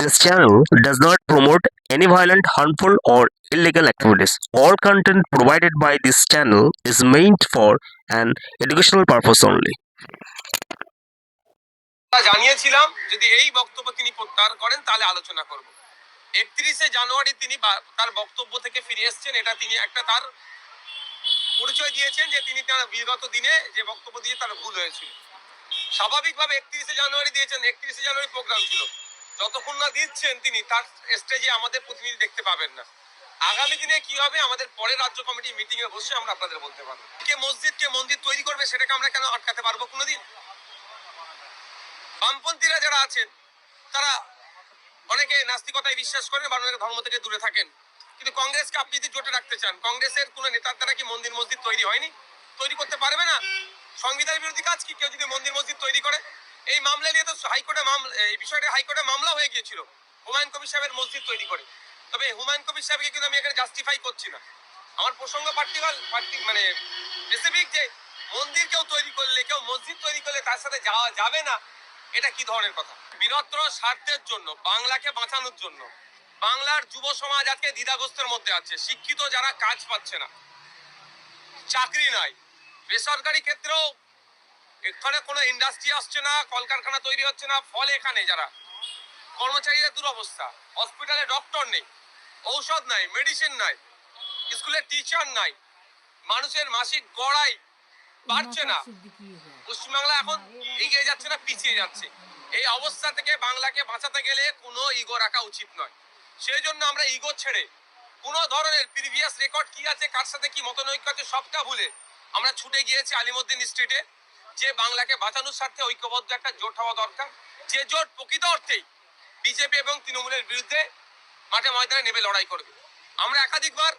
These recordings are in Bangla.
This channel does not promote any violent, harmful, or illegal activities. All content provided by this channel is meant for an educational purpose only. জানিয়েছিলাম যদি এই বক্তব্য তিনি প্রত্যাহার করেন তাহলে আলোচনা করব। একত্রিশে জানুয়ারি তিনি তার বক্তব্য থেকে ফিরে এসেছেন। এটা তিনি একটা তার পরিচয় দিয়েছেন যে তিনি তার বিগত দিনে যে বক্তব্য দিয়ে তার ভুল হয়েছিল। স্বাভাবিকভাবে একত্রিশে জানুয়ারি দিয়েছেন। একত্রিশে জানুয়ারি প্রোগ্রাম ছিল। যতক্ষণ না দিচ্ছেন তিনি, তার স্টেজে আমাদের প্রতিনিধি দেখতে পাবেন না। আগামী দিনে কি হবে, আমাদের পরে রাজ্য কমিটি মিটিং এ বসে আমরা আপনাদের বলতে পারব। কে মসজিদ, কে মন্দির তৈরি করবে, সেটাকে আমরা কেন আটকাতে পারব কোনোদিন? বামপন্থীরা যারা আছেন, তারা অনেকে নাস্তিকতায় বিশ্বাস করেন বা অনেকে ধর্ম থেকে দূরে থাকেন। কিন্তু কংগ্রেসকে আপনি যদি জোটে রাখতে চান, কংগ্রেসের কোন নেতার দ্বারা কি মন্দির মসজিদ তৈরি হয়নি? তৈরি করতে পারবে না? সংবিধান বিরোধী কাজ কি? কেউ যদি মন্দির মসজিদ তৈরি করে এই মামলা নিয়ে তো হাইকোর্টে মামলা, এই বিষয়টা হাইকোর্টে মামলা হয়ে গিয়েছিল। হুমায়ুন কবির সাহেবের মসজিদ তৈরি করে। তবে হুমায়ুন কবির সাহেবকে কিন্তু আমি এখানে জাস্টিফাই করছি না। আমার প্রসঙ্গ পার্টিকুলার পার্টি মানে স্পেসিফিক যে মন্দির কেউ তৈরি করলে, কেউ মসজিদ তৈরি করলে তার সাথে যাওয়া যাবে না, এটা কি ধরনের কথা? বৃহত্তর স্বার্থের জন্য, বাংলাকে বাঁচানোর জন্য। বাংলার যুব সমাজ আজকে দ্বিধাগ্রস্তের মধ্যে আছে। শিক্ষিত যারা কাজ পাচ্ছে না। চাকরি নাই। বেসরকারি ক্ষেত্রেও এখানে কোনো ইন্ডাস্ট্রি আসছে না, কলকারখানা তৈরি হচ্ছে না, ফলে এখানে যারা কর্মচারীদের দুরবস্থা হসপিটালে ডক্টর নেই, ঔষধ নাই মেডিসিন নাই স্কুলে টিচার নাই, মানুষের মাসিক গড়াই বাড়ছে না। পশ্চিমবাংলা এখন এগিয়ে যাচ্ছে না, পিছিয়ে যাচ্ছে। এই অবস্থা থেকে বাংলাকে বাঁচাতে গেলে কোনো ইগো রাখা উচিত নয়। সেই জন্য আমরা ইগো ছেড়ে কোনো ধরনের প্রিভিয়াস রেকর্ড কি আছে, কার সাথে কি মতনৈক্য আছে, সবটা ভুলে আমরা ছুটে গিয়েছি আলিমুদ্দিন স্ট্রিটে যে বাংলাকে বাঁচানোর স্বার্থে ঐক্যবদ্ধ একটা জোট হওয়া দরকার। যে জোট প্রকৃত অর্থেই বিজেপি এবং তৃণমূলের বিরুদ্ধে মাঠে ময়দানে নেমে লড়াই করবে। আমরা একাধিকবার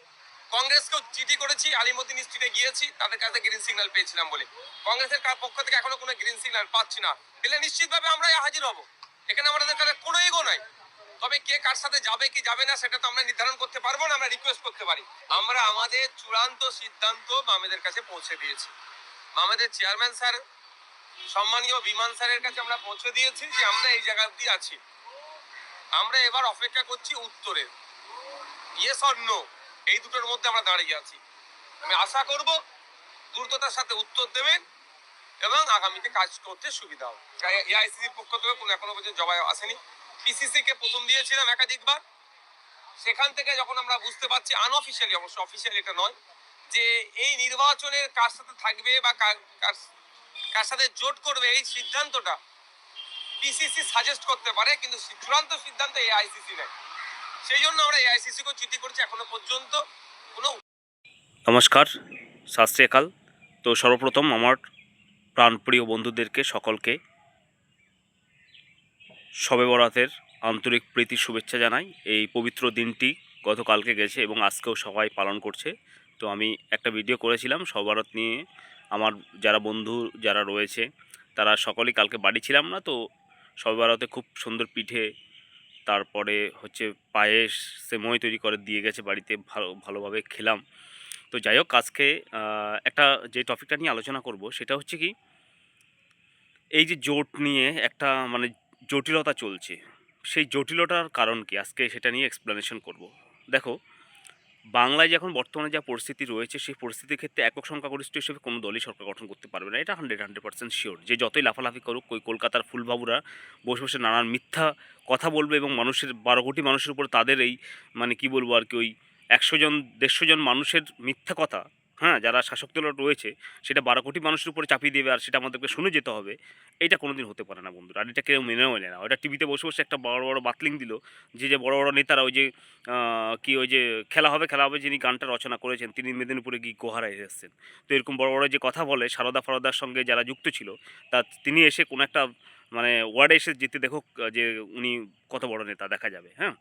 কংগ্রেসকেও চিঠি করেছি, আলিমুদ্দিন স্ট্রিটে গিয়েছি, তাদের কাছে গ্রিন সিগন্যাল পেয়েছিলাম বলে। কংগ্রেসের কা- পক্ষ থেকে এখনও কোনো গ্রিন সিগন্যাল পাচ্ছি না। পেলে নিশ্চিতভাবে আমরা হাজির হব। এখানে আমাদের কাছে কোনো এগো নাই। তবে কে কার সাথে যাবে, কি যাবে না, সেটা তো আমরা নির্ধারণ করতে পারব না, আমরা রিকোয়েস্ট করতে পারি। আমরা আমাদের চূড়ান্ত সিদ্ধান্ত মামেদের কাছে পৌঁছে দিয়েছি। মামেদের চেয়ারম্যান স্যার, সম্মানীয় বিমান স্যারের কাছে আমরা পৌঁছে দিয়েছি যে আমরা এই জায়গা অব্দি আছি। আমরা এবার অপেক্ষা করছি উত্তরের ইয়েস অর নো এই দুটোর মধ্যে আমরা দাঁড়িয়ে আছি। আমি আশা করব দ্রুততার সাথে উত্তর দেবেন এবং আগামীতে কাজ করতে সুবিধা হবে। এআইসিসির পক্ষ থেকে কোনো এখনও পর্যন্ত জবাব আসেনি। পিসিসি কে প্রথম দিয়েছিলাম একাধিকবার। সেখান থেকে যখন আমরা বুঝতে পারছি আনঅফিসিয়ালি অবশ্য অফিসিয়ালি এটা নয় যে এই নির্বাচনের কার সাথে থাকবে বা কার সাথে জোট করবে এই সিদ্ধান্তটা পিসিসি সাজেস্ট করতে পারে, কিন্তু চূড়ান্ত সিদ্ধান্ত এ এআইসিসি নেয় সেই জন্য আমরা এআইসিসি কে চিঠি করেছি এখনও পর্যন্ত। কোনো নমস্কার সত শ্রী তো সর্বপ্রথম আমার প্রাণপ্রিয় বন্ধুদেরকে সকলকে শবে বরাতের আন্তরিক প্রীতি শুভেচ্ছা জানাই। এই পবিত্র দিনটি গতকালকে গেছে এবং আজকেও সবাই পালন করছে। তো আমি একটা ভিডিও করেছিলাম বরাত নিয়ে। আমার যারা বন্ধু যারা রয়েছে, তারা সকলেই কালকে বাড়ি ছিলাম না তো শবে বরাতে খুব সুন্দর পিঠে, তারপরে হচ্ছে পায়েস সেমই তৈরি করে দিয়ে গেছে বাড়িতে, ভালো, ভালোভাবে খেলাম। তো যাই হোক, আজকে একটা যে টপিকটা নিয়ে আলোচনা করব, সেটা হচ্ছে কি, এই যে জোট নিয়ে একটা মানে জটিলতা চলছে। সেই জটিলতার কারণ কি? আজকে সেটা নিয়ে এক্সপ্লেনেশন করব। দেখো বাংলায় এখন বর্তমানে যা পরিস্থিতি রয়েছে, সেই পরিস্থিতির ক্ষেত্রে একক সংখ্যাগরিষ্ঠ হিসেবে কোনো দলই সরকার গঠন করতে পারবে না। এটা হান্ড্রেড হান্ড্রেড পার্সেন্ট শিওর যে যতই লাফালাফি করুক, ওই কলকাতার ফুলবাবুরা বসে বসে নানান মিথ্যা কথা বলবে এবং মানুষের, বারো কোটি মানুষের উপর তাদের এই মানে কি বলব আর কি, ওই একশো জন, দেড়শো জন মানুষের মিথ্যা কথা হ্যাঁ যারা শাসক দল রয়েছে, সেটা বারো কোটি মানুষের উপরে চাপিয়ে দেবে আর সেটা আমাদেরকে শুনে যেতে হবে, এটা কোনোদিন হতে পারে না বন্ধুরা, আর এটা কেউ মেনেও নেয় না। ওটা টিভিতে বসে বসে একটা বড় বড় বাতলিং দিল যে যে বড় বড় নেতারা ওই যে কি ওই যে, খেলা হবে খেলা হবে যিনি গানটা রচনা করেছেন, তিনি মেদিনীপুরে গিয়ে গোহারায় এসেছেন। তো এরকম বড় বড় যে কথা বলে, সারদা ফারদার সঙ্গে যারা যুক্ত ছিল, তা তিনি এসে কোনো একটা মানে ওয়ার্ডে এসে যেতে দেখো যে উনি কত বড় নেতা দেখা যাবে হ্যাঁ?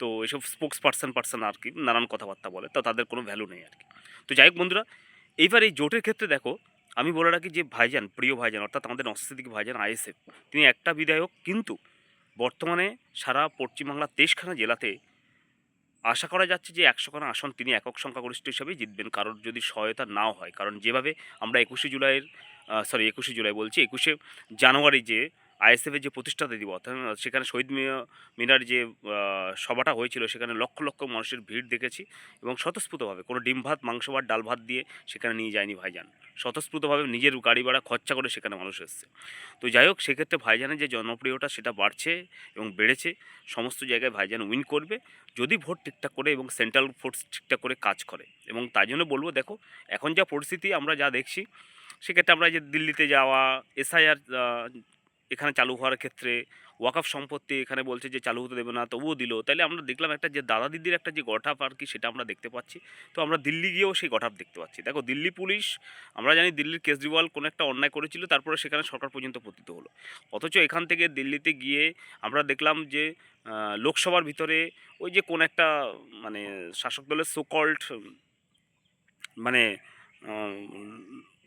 তো এসব স্পোক্স পার্সন পার্সন আর কি নানান কথাবার্তা বলে, তো তাদের কোনো ভ্যালু নেই আর কি। তো যাই হোক বন্ধুরা, এইবার এই জোটের ক্ষেত্রে দেখো, আমি বলে রাখি যে ভাইজান, প্রিয় ভাইজান, অর্থাৎ আমাদের নস্তিক ভাইজান আইএসএফ, তিনি একটা বিধায়ক, কিন্তু বর্তমানে সারা পশ্চিমবাংলার তেইশখানা জেলাতে আশা করা যাচ্ছে যে একশোখানা আসন তিনি একক সংখ্যাগরিষ্ঠ হিসাবেই জিতবেন কারোর যদি সহায়তা নাও হয়, কারণ যেভাবে আমরা একুশে জুলাইয়ের সরি একুশে জুলাই বলছি, একুশে জানুয়ারি যে আইএসএফের যে প্রতিষ্ঠাতা দিবস সেখানে শহীদ মিনা- মিনার যে সভাটা হয়েছিল, সেখানে লক্ষ লক্ষ মানুষের ভিড় দেখেছি এবং স্বতঃস্ফূর্তভাবে কোনো ডিম ভাত, মাংস ভাত, ডাল ভাত দিয়ে সেখানে নিয়ে যায়নি ভাইজান। স্বতঃস্ফূর্তভাবে নিজের গাড়ি ভাড়া খরচা করে সেখানে মানুষ এসছে। তো যাই হোক, সেক্ষেত্রে ভাইজানের যে জনপ্রিয়তা, সেটা বাড়ছে এবং বেড়েছে। সমস্ত জায়গায় ভাইজান উইন করবে। যদি ভোট ঠিকঠাক করে এবং সেন্ট্রাল ফোর্স ঠিকঠাক করে কাজ করে এবং তাই জন্য বলব, দেখো, এখন যা পরিস্থিতি, আমরা যা দেখছি, সেক্ষেত্রে আমরা যে দিল্লিতে যাওয়া, এসআইআর এখানে চালু হওয়ার ক্ষেত্রে, ওয়াকফ সম্পত্তি এখানে বলছে যে চালু হতে দেবে না, তবুও দিল। তাহলে আমরা দেখলাম একটা যে দাদা দিদির একটা যে গঠাপ আর কি সেটা আমরা দেখতে পাচ্ছি। তো আমরা দিল্লি গিয়েও সেই গঠাপ দেখতে পাচ্ছি। দেখো, দিল্লি পুলিশ, আমরা জানি দিল্লির কেজরিওয়াল কোনো একটা অন্যায় করেছিল, তারপরে সেখানে সরকার পর্যন্ত পতিত হলো। অথচ এখান থেকে দিল্লিতে গিয়ে আমরা দেখলাম যে লোকসভার ভিতরে ওই যে কোন একটা মানে শাসক দলের সোকল্ড মানে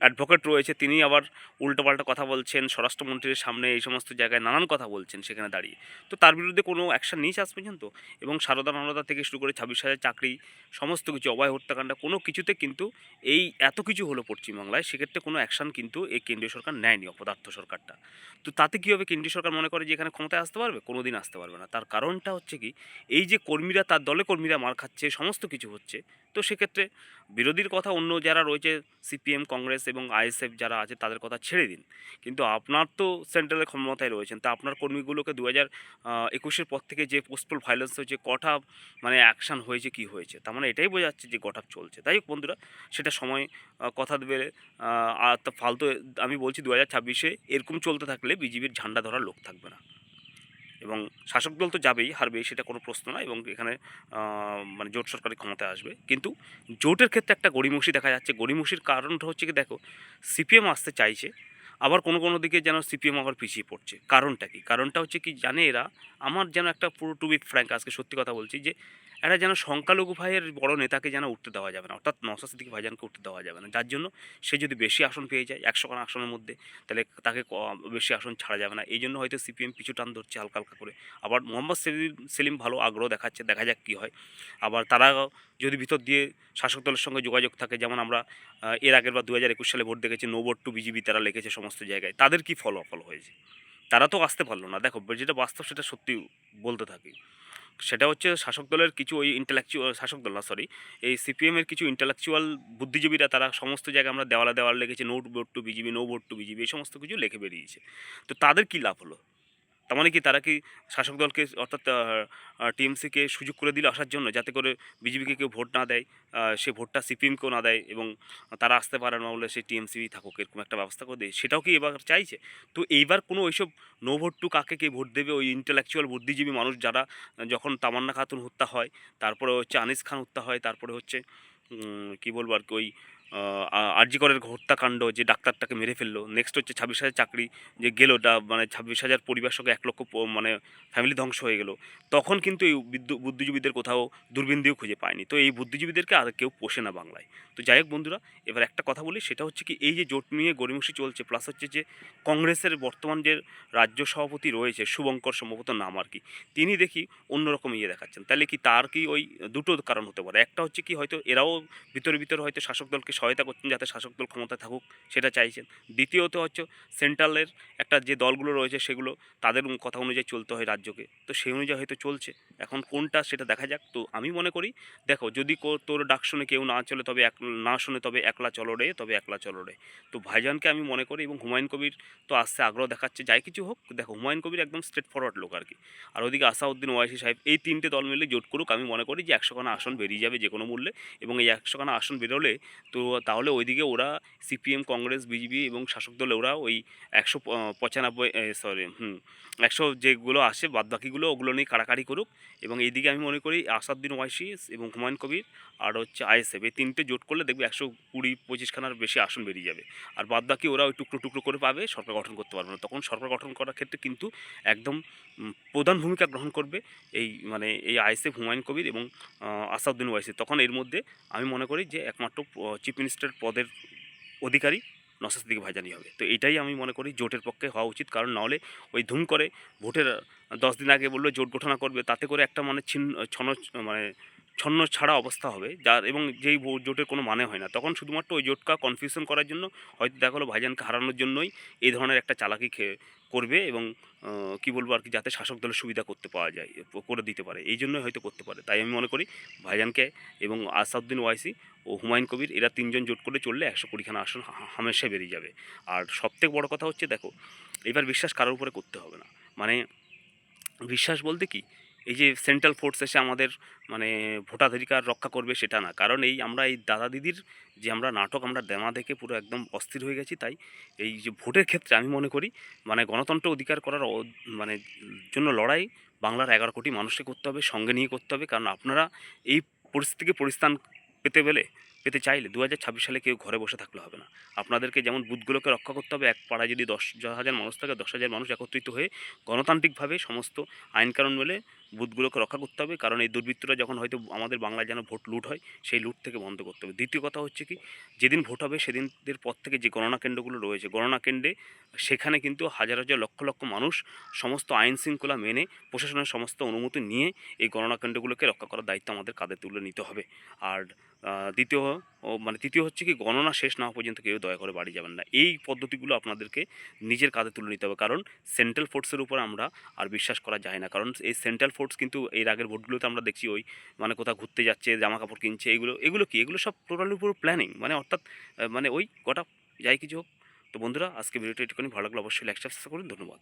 অ্যাডভোকেট রয়েছে তিনি আবার উল্টোপাল্টা কথা বলছেন, স্বরাষ্ট্রমন্ত্রীর সামনে এই সমস্ত জায়গায় নানান কথা বলছেন সেখানে দাঁড়িয়ে। তো তার বিরুদ্ধে কোনো অ্যাকশন নিয়েছে আজ পর্যন্ত? এবং সারদা নারদা থেকে শুরু করে ছাব্বিশ হাজার চাকরি, সমস্ত কিছু অভয় হত্যাকাণ্ড, কোনো কিছুতে কিন্তু এই এত কিছু হলো পশ্চিমবাংলায়, সেক্ষেত্রে কোনো অ্যাকশন কিন্তু এই কেন্দ্রীয় সরকার নেয়নি, অপদার্থ সরকারটা। তো তাতে কী হবে? কেন্দ্রীয় সরকার মনে করে যে এখানে ক্ষমতায় আসতে পারবে? কোনো দিন আসতে পারবে না। তার কারণটা হচ্ছে কি, এই যে কর্মীরা, তার দলে কর্মীরা মার খাচ্ছে, সমস্ত কিছু হচ্ছে, তো সেক্ষেত্রে বিরোধীর কথা অন্য যারা রয়েছে, সিপিএম, কংগ্রেস এবং আইএসএফ যারা আছে তাদের কথা ছেড়ে দিন। কিন্তু আপনার তো সেন্ট্রালের ক্ষমতায় রয়েছেন। তা আপনার কর্মীগুলোকে দু হাজার একুশের পর থেকে যে পোস্টপোল ভাইলেন্স হয়েছে কটা মানে অ্যাকশান হয়েছে, কি হয়েছে? তার মানে এটাই বোঝাচ্ছে যে গঠাপ চলছে। তাই হোক বন্ধুরা, সেটা সময় কথা দেবে আর ফালতু, আমি বলছি দু হাজার ছাব্বিশে এরকম চলতে থাকলে বিজেপির ঝান্ডা ধরার লোক থাকবে না। এবং শাসক দল তো যাবেই, হারবেই, সেটা কোনো প্রশ্ন না এবং এখানে মানে জোট সরকারি ক্ষমতায় আসবে। কিন্তু জোটের ক্ষেত্রে একটা গড়িমসি দেখা যাচ্ছে। গড়িমসির কারণটা হচ্ছে কি, দেখো, সিপিএম আসতে চাইছে, আবার কোনো কোনো দিকে যেন সিপিএম আবার পিছিয়ে পড়ছে। কারণটা কি? কারণটা হচ্ছে কি, জানে এরা, আমার যেন একটা পুরো টু বি ফ্র্যাঙ্ক আজকে সত্যি কথা বলছি যে এরা যেন সংখ্যালঘু ভাইয়ের বড় নেতাকে যেন উঠতে দেওয়া যাবে না, অর্থাৎ নশা সিদ্দিকি ভাইজানকে উঠতে দেওয়া যাবে না। যার জন্য সে যদি বেশি আসন পেয়ে যায়, একশো খান আসনের মধ্যে, তাহলে তাকে বেশি আসন ছাড়া যাবে না। এই জন্য হয়তো সিপিএম পিছু টান ধরছে হালকা হালকা করে। আবার মোহাম্মদ সেলিম সেলিম ভালো আগ্রহ দেখাচ্ছে, দেখা যাক কী হয়। আবার তারা যদি ভিতর দিয়ে শাসক দলের সঙ্গে যোগাযোগ থাকে, যেমন আমরা এর আগের বার দু হাজার একুশ সালে ভোট দেখেছি, নো ভোট টু বিজেপি তারা লিখেছে সমস্ত জায়গায়। তাদের কি ফলাফল হয়েছে? তারা তো আসতে পারল না। দেখো, যেটা বাস্তব সেটা সত্যি বলতে থাকি। সেটা হচ্ছে শাসক দলের কিছু ওই ইন্টালেকচুয়াল শাসক দল না সরি এই সিপিএমের কিছু ইন্টালেকচুয়াল বুদ্ধিজীবীরা তারা সমস্ত জায়গায় আমরা দেওয়ালা দেওয়াল লিখেছে no vote to BJP no vote to BJP এই সমস্ত কিছু লিখে বেরিয়েছে। তো তাদের কী লাভ হলো? তার মানে কি তারা কি শাসক দলকে অর্থাৎ টিএমসিকে সুযোগ করে দিল আসার জন্য? যাতে করে বিজেপিকে কেউ ভোট না দেয় সে ভোটটা সিপিএমকেও না দেয় এবং তারা আসতে পারে না বলে সে টিএমসি থাকুক, এরকম একটা ব্যবস্থা করে দেয় সেটাও কি এবার চাইছে? তো এইবার কোনো ওইসব নো ভোট টু কাকে কে ভোট দেবে? ওই ইন্টেলেকচুয়াল বুদ্ধিজীবী মানুষ যারা যখন তামান্না খাতুন হত্যা হয়, তারপরে হচ্ছে আনিস খান হত্যা হয়, তারপরে হচ্ছে কি বলব আর কি, ওই আরজিকরের হত্যাকাণ্ড যে ডাক্তারটাকে মেরে ফেলল নেক্সট হচ্ছে ছাব্বিশ হাজার চাকরি যে গেলো মানে ছাব্বিশ হাজার পরিবার সঙ্গে এক লক্ষ মানে ফ্যামিলি ধ্বংস হয়ে গেল। তখন কিন্তু এই বুদ্ধিজীবীদের কোথাও দূরবীন দিয়েও খুঁজে পায়নি। তো এই বুদ্ধিজীবীদেরকে আর কেউ পোষে না বাংলায়। তো যাই হোক বন্ধুরা, এবার একটা কথা বলি, সেটা হচ্ছে কি, এই যে জোট নিয়ে গরিমসি চলছে প্লাস হচ্ছে যে কংগ্রেসের বর্তমান যে রাজ্য সভাপতি রয়েছে, শুভঙ্কর সম্ভবত নাম আর কি, তিনি দেখি অন্যরকম ইয়ে দেখাচ্ছেন। তাহলে কি তার কি ওই দুটো কারণ হতে পারে? একটা হচ্ছে কি হয়তো এরাও ভিতরে ভিতরে হয়তো শাসক দলকে সহায়তা করছেন যাতে শাসক দল ক্ষমতায় থাকুক, সেটা চাইছেন। দ্বিতীয়ত হচ্ছে সেন্ট্রালের একটা যে দলগুলো রয়েছে সেগুলো তাদের কথা অনুযায়ী চলতে হয় রাজ্যকে। তো সেই অনুযায়ী হয়তো চলছে। এখন কোনটা সেটা দেখা যাক। তো আমি মনে করি, দেখো, যদি তোর ডাক শুনে কেউ না চলে, তবে এক না শুনে তবে একলা চলো রে, তবে একলা চলো রে। তো ভাইজানকে আমি মনে করি এবং হুমায়ুন কবির তো আসছে, আগ্রহ দেখাচ্ছে, যাই কিছু হোক, দেখো, হুমায়ুন কবির একদম স্ট্রেট ফরওয়ার্ড লোক আর কি। আর ওদিকে আসাউদ্দিন ওয়াইসি সাহেব, এই তিনটে দল মিলে জোট করুক, আমি মনে করি যে একশোখানা আসন বেরিয়ে যাবে যে কোনো মূল্যে এবং এই একশোখানা আসন বেরোলে তো তাহলে ওইদিকে ওরা সিপিএম কংগ্রেস বিজেপি এবং শাসক দলে ওরা ওই একশো পঁচানব্বই সরি হুম একশো যেগুলো আসে বাদবাকিগুলো ওগুলো নিয়ে কাড়াকাড়ি করুক এবং এইদিকে আমি মনে করি আসাদুদ্দিন ওয়াইসি এবং হুমায়ুন কবির আর হচ্ছে আইএসএফ এই তিনটে জোট করলে দেখবে একশো কুড়ি পঁচিশখানার বেশি আসন বেরিয়ে যাবে। আর বাদবাকি ওরা ওই টুকরো টুকরো করে পাবে সরকার গঠন করতে পারবে না। তখন সরকার গঠন করার ক্ষেত্রে কিন্তু একদম প্রধান ভূমিকা গ্রহণ করবে এই মানে এই আইএসএফ হুমায়ুন কবির এবং আহ, আসাদুদ্দিন ওয়াইসি। তখন এর মধ্যে আমি মনে করি যে একমাত্র চিফ মিনিস্টার পদের অধিকারী নসাস দিকে ভাইজানি হবে। তো এটাই আমি মনে করি জোটের পক্ষে হওয়া উচিত। কারণ নাহলে ওই ধুম করে ভোটের দশ দিন আগে বলল জোট ঘোষণা করবে, তাতে করে একটা মানে ছিন্ন ছন মানে ছন্ন ছাড়া অবস্থা হবে। যার এবং যেই জোটের কোনো মানে হয় না। তখন শুধুমাত্র ওই জোটকা কনফিউশন করার জন্য হয়তো দেখা হলো ভাইজানকে হারানোর জন্যই এই ধরনের একটা চালাকি খেয়ে করবে এবং কি বলব আর কি, যাতে শাসক দলের সুবিধা করতে পাওয়া যায় করে দিতে পারে। এই জন্যই হয়তো করতে পারে। তাই আমি মনে করি ভাইজানকে এবং আসাউদ্দিন ওয়াইসি ও হুমায়ুন কবির, এরা তিনজন জোট করে চললে একশো কুড়িখানা আসন হামেশাই বেরিয়ে যাবে। আর সবথেকে বড় কথা হচ্ছে, দেখো, এবার বিশ্বাস কারোর উপরে করতে হবে না। মানে বিশ্বাস বলতে কি এই যে সেন্ট্রাল ফোর্স এসে আমাদের মানে ভোটাধিকার রক্ষা করবে সেটা না। কারণ এই আমরা এই দাদা দিদির যে আমরা নাটক আমরা দেমা দেখে পুরো একদম অস্থির হয়ে গেছি, তাই এই যে ভোটের ক্ষেত্রে আমি মনে করি মানে গণতন্ত্র অধিকার করার মানে জন্য লড়াই বাংলার এগারো কোটি মানুষকে করতে হবে, সঙ্গে নিয়ে করতে হবে। কারণ আপনারা এই পরিস্থিতিকে পরিস্থান পেতে পেলে পেতে চাইলে দু হাজার ছাব্বিশ সালে কেউ ঘরে বসে থাকলে হবে না। আপনাদেরকে যেমন বুথগুলোকে রক্ষা করতে হবে, এক পাড়ায় যদি দশ হাজার মানুষ থাকে, দশ হাজার মানুষ একত্রিত হয়ে গণতান্ত্রিকভাবে সমস্ত আইনকানুন মেলে বুথগুলোকে রক্ষা করতে হবে। কারণ এই দুর্বৃত্তরা যখন হয়তো আমাদের বাংলায় যেন ভোট লুট হয়, সেই লুট থেকে বন্ধ করতে হবে। দ্বিতীয় কথা হচ্ছে কি, যেদিন ভোট হবে সেদিনদের পর থেকে যে গণনা কেন্দ্রগুলো রয়েছে, গণনা কেন্দ্রে সেখানে কিন্তু হাজার হাজার লক্ষ লক্ষ মানুষ সমস্ত আইন শৃঙ্খলা মেনে প্রশাসনের সমস্ত অনুমতি নিয়ে এই গণনা কেন্দ্রগুলোকে রক্ষা করার দায়িত্ব আমাদের কাঁধে তুলে নিতে হবে। আর দ্বিতীয় মানে তৃতীয় হচ্ছে কি গণনা শেষ না হওয়া পর্যন্ত কেউ দয়া করে বাড়ি যাবেন না। এই পদ্ধতিগুলো আপনাদেরকে নিজের কাঁধে তুলে নিতে হবে। কারণ সেন্ট্রাল ফোর্সের উপর আমরা আর বিশ্বাস করা যায় না। কারণ এই সেন্ট্রাল ফোর্স কিন্তু এর আগের ভোটগুলোতে আমরা দেখছি ওই মানে কোথাও ঘুরতে যাচ্ছে জামা কাপড় কিনছে, এগুলো এগুলো কি? এগুলো সব টোটালি পুরো প্ল্যানিং মানে অর্থাৎ মানে ওই কটা যাই কিছু হোক। তো বন্ধুরা, আজকে ভিডিওটা একটুখানি ভালো লাগল। অবশ্যই লাইক সাবস্ক্রাইব করুন। ধন্যবাদ।